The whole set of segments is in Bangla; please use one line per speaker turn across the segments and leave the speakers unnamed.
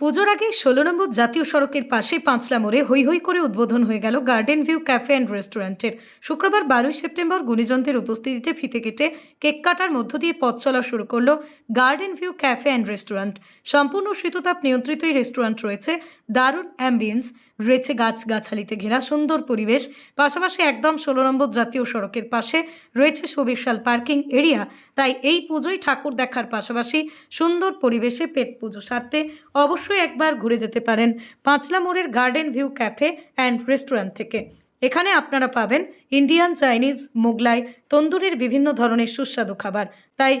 পুজোর আগে ষোলো নম্বর জাতীয় সড়কের পাশে পাঁচলা মোড়ে হৈ হৈ করে উদ্বোধন হয়ে গেল গার্ডেন ভিউ ক্যাফে অ্যান্ড রেস্টুরেন্টের শুক্রবার বারোই সেপ্টেম্বর গুণীজনদের উপস্থিতিতে ফিতে কেটে কেক কাটার মধ্য দিয়ে পথ চলা শুরু করল garden view cafe and restaurant সম্পূর্ণ শীততাপ নিয়ন্ত্রিত এই রেস্টুরেন্ট রয়েছে। দারুণ অ্যাম্বিয়েন্স রয়েছে গাছগাছালিতে ঘেরা সুন্দর পরিবেশ। পাশাপাশি একদম ষোলো নম্বর জাতীয় সড়কের পাশে রয়েছে সুবিশাল পার্কিং এরিয়া। তাই এই পুজোয় ঠাকুর দেখার পাশাপাশি সুন্দর পরিবেশে পেট পুজো সারতে অবশ্যই একবার ঘুরে যেতে পারেন পাঁচলা মোড়ের garden view cafe and restaurant থেকে। এখানে আপনারা পাবেন ইন্ডিয়ান চাইনিজ মোগলাই তন্দুরের বিভিন্ন ধরনের সুস্বাদু খাবার। তাই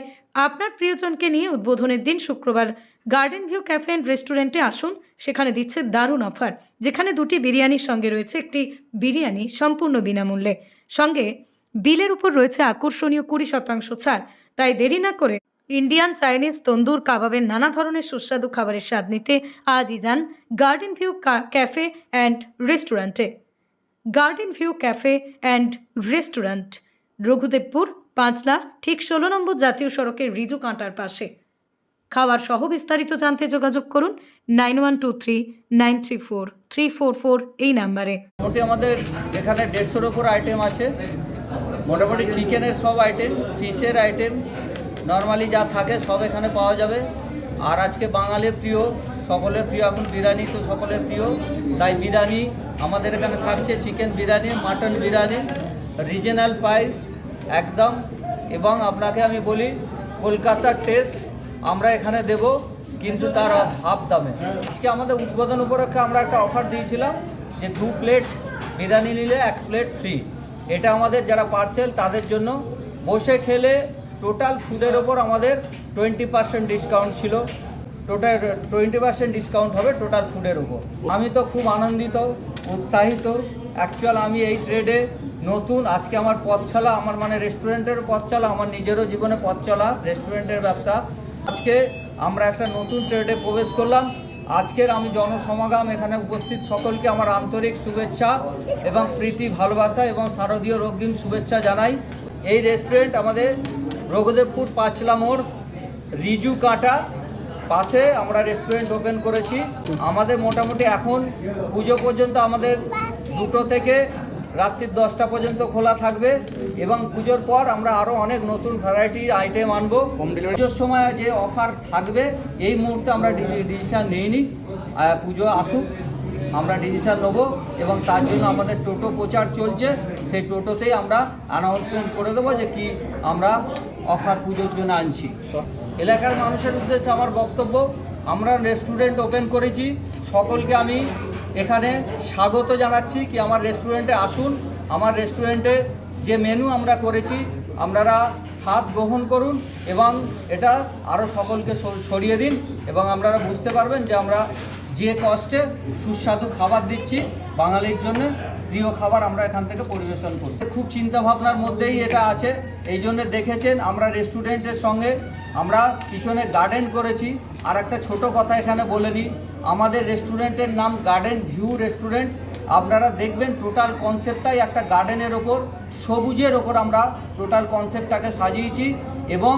আপনার প্রিয়জনকে নিয়ে উদ্বোধনের দিন শুক্রবার গার্ডেন ভিউ ক্যাফে অ্যান্ড রেস্টুরেন্টে আসুন, সেখানে দিচ্ছে দারুণ অফার যেখানে দুটি বিরিয়ানির সঙ্গে রয়েছে একটি বিরিয়ানি সম্পূর্ণ বিনামূল্যে। সঙ্গে বিলের উপর রয়েছে আকর্ষণীয় কুড়ি শতাংশ ছাড়, তাই দেরি না করে ইন্ডিয়ান চাইনিজ তন্দুর কাবাবের নানা ধরনের সুস্বাদু খাবারের স্বাদ নিতে আজই যান গার্ডেন ভিউ ক্যাফে অ্যান্ড রেস্টুরেন্টে garden view cafe and restaurant Raghudebpur, Panchla, ঠিক ষোলো নম্বর জাতীয় সড়কের রিজু কাঁটার পাশে। খাবার সহ বিস্তারিত জানতে যোগাযোগ করুন nine one two three nine three four three four four এই নাম্বারে।
মোটামুটি আমাদের এখানে দেড়শোর ওপর আইটেম আছে। মোটামুটি চিকেনের সব আইটেম ফিশের আইটেম নর্মালি যা থাকে সব এখানে পাওয়া যাবে। আর আজকে বাঙালির প্রিয়, সকলের প্রিয়, এখন বিরিয়ানি তো সকলের প্রিয়। তাই বিরিয়ানি আমাদের এখানে থাকছে, chicken biryani, mutton biryani regional price একদম। এবং আপনাকে আমি বলি, কলকাতার টেস্ট আমরা এখানে দেব, কিন্তু তার হাফ দামে। আজকে আমাদের উদ্বোধন উপলক্ষে আমরা একটা অফার দিয়েছিলাম যে দু প্লেট বিরিয়ানি নিলে এক প্লেট ফ্রি এটা আমাদের যারা পার্সেল তাদের জন্য। বসে খেলে টোটাল ফুডের ওপর আমাদের টোয়েন্টি পার্সেন্ট ডিসকাউন্ট ছিল। টোটাল টোয়েন্টি পার্সেন্ট ডিসকাউন্ট হবে টোটাল ফুডের ওপর। আমি তো খুব আনন্দিত, উৎসাহিত। অ্যাকচুয়াল আমি এই ট্রেডে নতুন। আজকে আমার পথ চলা, আমার মানে রেস্টুরেন্টের পথ চলা, আমার নিজেরও জীবনে পথ চলা রেস্টুরেন্টের ব্যবসা। আজকে আমরা একটা নতুন ট্রেডে প্রবেশ করলাম। আজকের আমি জনসমাগম, এখানে উপস্থিত সকলকে আমার আন্তরিক শুভেচ্ছা এবং প্রীতি, ভালোবাসা এবং শারদীয় রোগদিন শুভেচ্ছা জানাই। এই রেস্টুরেন্ট আমাদের রঘুদেবপুর পাঁচলা মোড়, রিজু কাটা পাশে আমরা রেস্টুরেন্ট ওপেন করেছি। আমাদের মোটামুটি এখন পুজো পর্যন্ত আমাদের দুটো থেকে রাত্রির দশটা পর্যন্ত খোলা থাকবে এবং পুজোর পর আমরা আরও অনেক নতুন ভ্যারাইটির আইটেম আনব। পুজোর সময় যে অফার থাকবে এই মুহূর্তে আমরা ডিসিশান নিইনি। পুজো আসুক আমরা ডিসিশান নেব এবং তার জন্য আমাদের টোটো প্রচার চলছে। সেই টোটোতেই আমরা অ্যানাউন্সমেন্ট করে দেবো যে কি আমরা অফার পুজোর জন্য আনছি। এলাকার মানুষের উদ্দেশ্যে আমার বক্তব্য আমরা রেস্টুরেন্ট ওপেন করেছি। সকলকে আমি এখানে স্বাগত জানাচ্ছি কি আমার রেস্টুরেন্টে আসুন। আমার রেস্টুরেন্টে যে মেনু আমরা করেছি, আপনারা স্বাদ গ্রহণ করুন এবং এটা আরও সকলকে ছড়িয়ে দিন এবং আপনারা বুঝতে পারবেন যে আমরা যে কষ্টে সুস্বাদু খাবার দিচ্ছি, বাঙালির জন্য প্রিয় খাবার আমরা এখান থেকে পরিবেশন করি খুব চিন্তা ভাবনার মধ্যেই এটা আছে, এই জন্য দেখেছেন আমরা রেস্টুরেন্টের সঙ্গে আমরা পিছনে গার্ডেন করেছি। আর একটা ছোট কথা এখানে বলে নিই আমাদের রেস্টুরেন্টের নাম গার্ডেন ভিউ রেস্টুরেন্ট আপনারা দেখবেন টোটাল কনসেপ্টটাই একটা গার্ডেনের ওপর, সবুজের ওপর আমরা টোটাল কনসেপ্টটাকে সাজিয়েছি এবং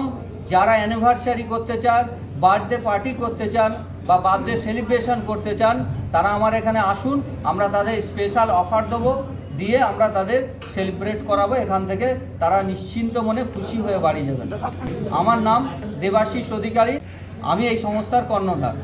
যারা অ্যানিভার্সারি করতে চান বার্থডে পার্টি করতে চান বা বার্থডে সেলিব্রেশন করতে চান, তারা আমার এখানে আসুন, আমরা তাদের স্পেশাল অফার দেবো, দিয়ে আমরা তাদের সেলিব্রেট করাবো, এখান থেকে তারা নিশ্চিন্ত মনে খুশি হয়ে বাড়ি যাবেন। আমার নাম দেবাশিস অধিকারী, আমি এই সংস্থার কর্ণধার।